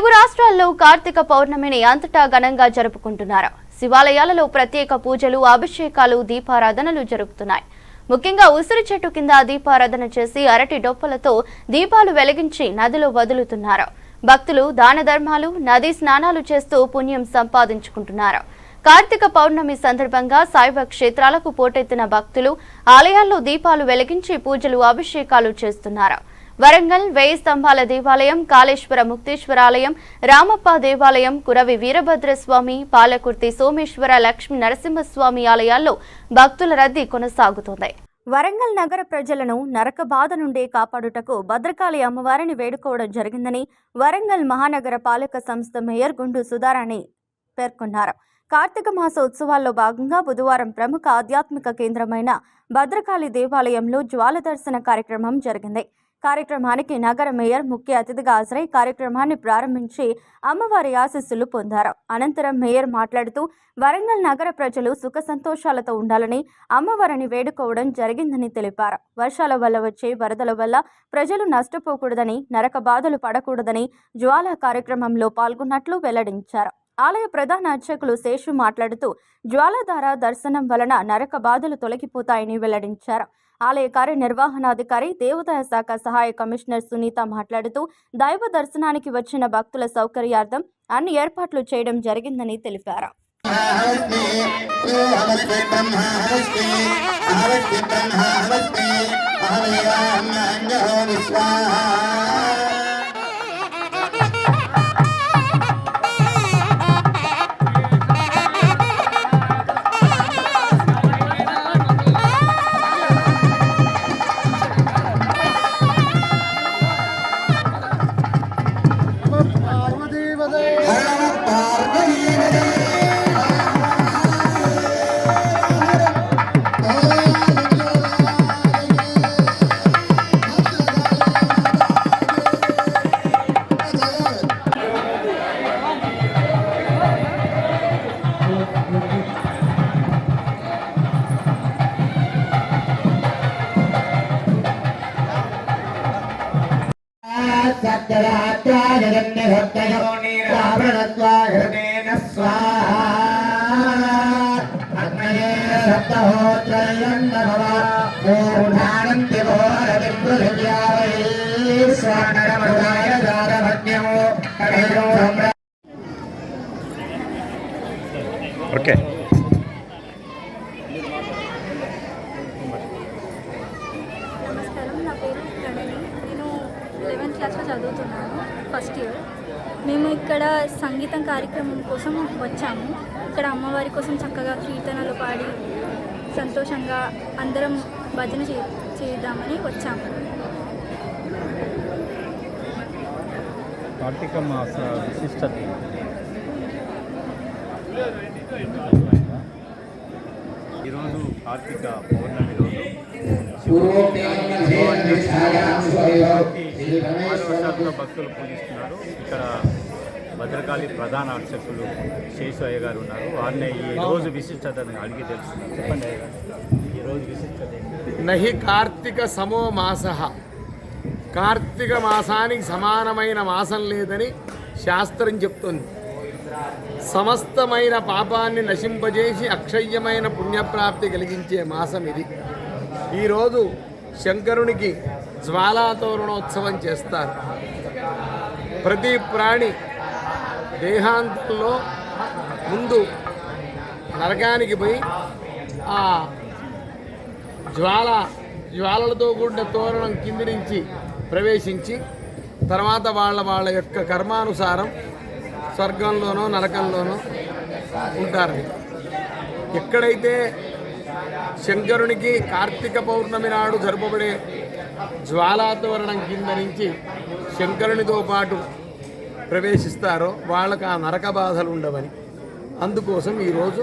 తెలుగు రాష్ట్రాల్లో కార్తీక పౌర్ణమిని అంతటా ఘనంగా జరుపుకుంటున్నారు. శివాలయాలలో ప్రత్యేక పూజలు అభిషేకాలు దీపారాధనలు జరుగుతున్నాయి. ముఖ్యంగా ఉసిరి చెట్టు కింద దీపారాధన చేసి అరటి డొప్పలతో దీపాలు వెలిగించి నదిలో వదులుతున్నారు. భక్తులు దాన ధర్మాలు నదీ స్నానాలు చేస్తూ పుణ్యం సంపాదించుకుంటున్నారు. కార్తీక పౌర్ణమి సందర్భంగా శైవ క్షేత్రాలకు పోటెత్తిన భక్తులు ఆలయాల్లో దీపాలు వెలిగించి పూజలు అభిషేకాలు చేస్తున్నారు. వరంగల్ వేయి స్తంభాల దేవాలయం కాళేశ్వర ముక్తేశ్వరాలయం రామప్ప దేవాలయం కురవి వీరభద్రస్వామి పాలకుర్తి సోమేశ్వర లక్ష్మీ నరసింహస్వామి ఆలయాల్లో భక్తుల రద్దీ కొనసాగుతోంది. వరంగల్ నగర ప్రజలను నరక బాధ నుండి కాపాడుటకు భద్రకాళి అమ్మవారిని వేడుకోవడం జరిగిందని వరంగల్ మహానగర పాలక సంస్థ మేయర్ గుండు సుధారాణి పేర్కొన్నారు. కార్తీక మాస ఉత్సవాల్లో భాగంగా బుధవారం ప్రముఖ ఆధ్యాత్మిక కేంద్రమైన భద్రకాళి దేవాలయంలో జ్వాల దర్శన కార్యక్రమం జరిగింది. కార్యక్రమానికి నగర మేయర్ ముఖ్య అతిథిగా హాజరై కార్యక్రమాన్ని ప్రారంభించి అమ్మవారి ఆశీస్సులు పొందారు. అనంతరం మేయర్ మాట్లాడుతూ వరంగల్ నగర ప్రజలు సుఖ సంతోషాలతో ఉండాలని అమ్మవారిని వేడుకోవడం జరిగిందని తెలిపారు. వర్షాల వల్ల వచ్చే వరదల వల్ల ప్రజలు నష్టపోకూడదని నరక బాధలు పడకూడదని జ్వాల కార్యక్రమంలో పాల్గొన్నట్లు వెల్లడించారు. ఆలయ ప్రధాన అర్చకులు శేషు మాట్లాడుతూ జ్వాలధార దర్శనం వలన నరక బాధలు తొలగిపోతాయని వెల్లడించారు. ఆలయ కార్యనిర్వహణాధికారి దేవాదాయ శాఖ సహాయ కమిషనర్ సునీత మాట్లాడుతూ దైవ దర్శనానికి వచ్చిన భక్తుల సౌకర్యార్థం అన్ని ఏర్పాట్లు చేయడం జరిగిందని తెలిపారు सप्तहोत्रयन्नभव पूर्णानन्ति घोरविपृथिव्या वै स्वानरमृगाय दारभग्न्यमो हरिरो सम्र ఓకే నమస్కారం నా పేరు ప్రణవి నేను లెవెన్త్ క్లాస్లో చదువుతున్నాను ఫస్ట్ ఇయర్ మేము ఇక్కడ సంగీతం కార్యక్రమం కోసం వచ్చాము ఇక్కడ అమ్మవారి కోసం చక్కగా కీర్తనలు పాడి సంతోషంగా అందరం భజన చే చేద్దామని వచ్చాము. కార్తీక మాస విశిష్టత. ఈరోజు కార్తీక పౌర్ణమి రోజు. భక్తులు పూజిస్తున్నారు. ఇక్కడ భద్రకాళి ప్రధాన అర్చకులు శేషయ్య గారు ఉన్నారు. వారిని ఈ రోజు విశిష్టతను అడిగి తెలుస్తున్నారు చెప్పండి అయ్య గారు. ఈ రోజు విశిష్టత నహి కార్తీక సమో మాస. కార్తీక మాసానికి సమానమైన మాసం లేదని శాస్త్రం చెప్తుంది. సమస్తమైన పాపాన్ని నశింపజేసి అక్షయ్యమైన పుణ్యప్రాప్తి కలిగించే మాసం ఇది. ఈరోజు శంకరునికి జ్వాలాతోరణోత్సవం చేస్తారు. ప్రతి ప్రాణి దేహాంతంలో ముందు నరకానికి పోయి ఆ జ్వాల జ్వాలలతో కూడిన తోరణం కింది నుంచి ప్రవేశించి తర్వాత వాళ్ళ వాళ్ళ యొక్క కర్మానుసారం స్వర్గంలోనో నరకంలోనో ఉంటారు. ఎక్కడైతే శంకరునికి కార్తీక పౌర్ణమి నాడు జరుపబడే జ్వాలాతోరణం కింద నుంచి శంకరునితో పాటు ప్రవేశిస్తారో వాళ్ళకి ఆ నరక బాధలు ఉండవని. అందుకోసం ఈరోజు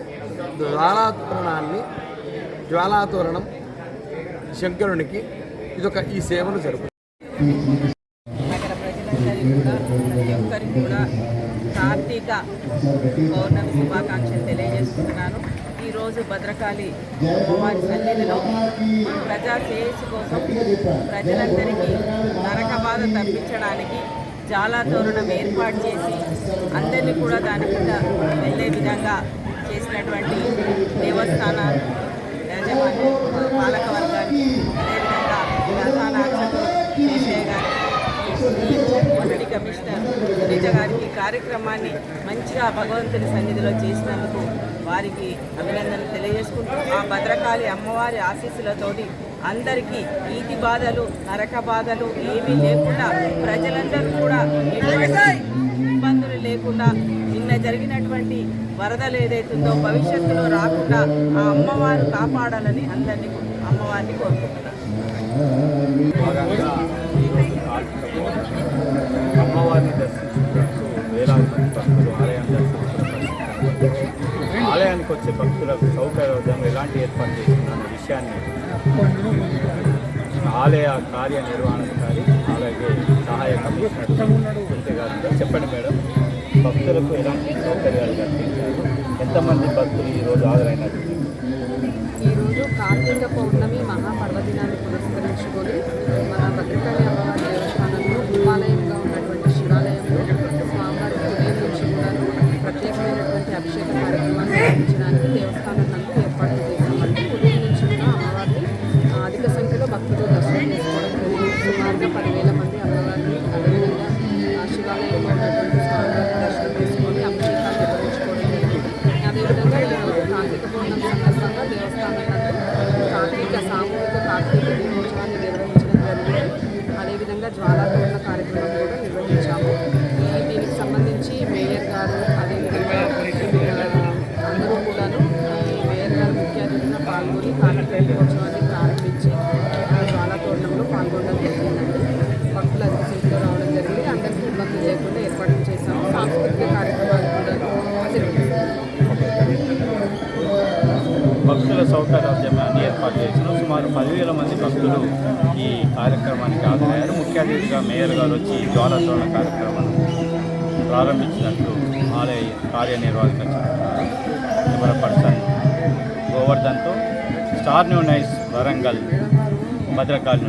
జ్వాలాతోరణాన్ని జ్వాలాతోరణం శంకరునికి ఇదొక ఈ సేవను జరుపు కూడా ఒక్కరికి కూడా కార్తీక పౌర్ణమి శుభాకాంక్షలు తెలియజేస్తున్నాను ఈరోజు భద్రకాళి వారి సన్నిధిలో ప్రజా శ్రేయస్సు కోసం ప్రజలందరికీ నరక బాధ తప్పించడానికి చాలా తోరణం ఏర్పాటు చేసి అందరినీ కూడా దాని మీద వెళ్ళే విధంగా చేసినటువంటి దేవస్థాన యాజమాన్య పాలక వర్గానికి అదేవిధంగా ప్రధాన అర్చకులు శేషయ్య మొదటి కమిషనర్ సునీత గారికి ఈ కార్యక్రమాన్ని మంచిగా భగవంతుని సన్నిధిలో చేసినందుకు వారికి అభినందనలు చేసుకుంటూ ఆ భద్రకాళి అమ్మవారి ఆశీస్సులతోటి అందరికీ ఈతి బాధలు నరక బాధలు ఏమీ లేకుండా ప్రజలందరూ కూడా ఇబ్బందులు లేకుండా నిన్న జరిగినటువంటి వరదలు ఏదైతుందో భవిష్యత్తులో రాకుండా ఆ అమ్మవారు కాపాడాలని అందరినీ అమ్మవారిని కోరుకుంటున్నాను. అమ్మవారిని దర్శించుకుంటూ వేలాది భక్తులు ఆలయాన్ని దర్శించుకుంటారు ఆలయానికి వచ్చే భక్తులకు సౌకర్యం ఎలాంటి ఏర్పాటు చేస్తున్న విషయాన్ని ఆలయ కార్యనిర్వహణాధికారి అలాగే సహాయ కమిషనర్ సునీత చెప్పండి మేడం. భక్తులకు ఎలాంటి సౌకర్యాలు కల్పించారు? ఎంతమంది భక్తులు ఈరోజు హాజరైనారు? ఈరోజు కార్తీక పౌర్ణమి మహాపర్వదినాన్ని పురస్కరించుకొని సుమారు పదివేల మంది భక్తులు ఈ కార్యక్రమానికి హాజరయ్యారు. ముఖ్య అతిథిగా మేయర్ గారు వచ్చి జ్వాలతోరణ కార్యక్రమాన్ని ప్రారంభించినట్లు ఆలయ కార్యనిర్వాహక camera person గోవర్ధన్తో star new nice Warangal Bhadrakali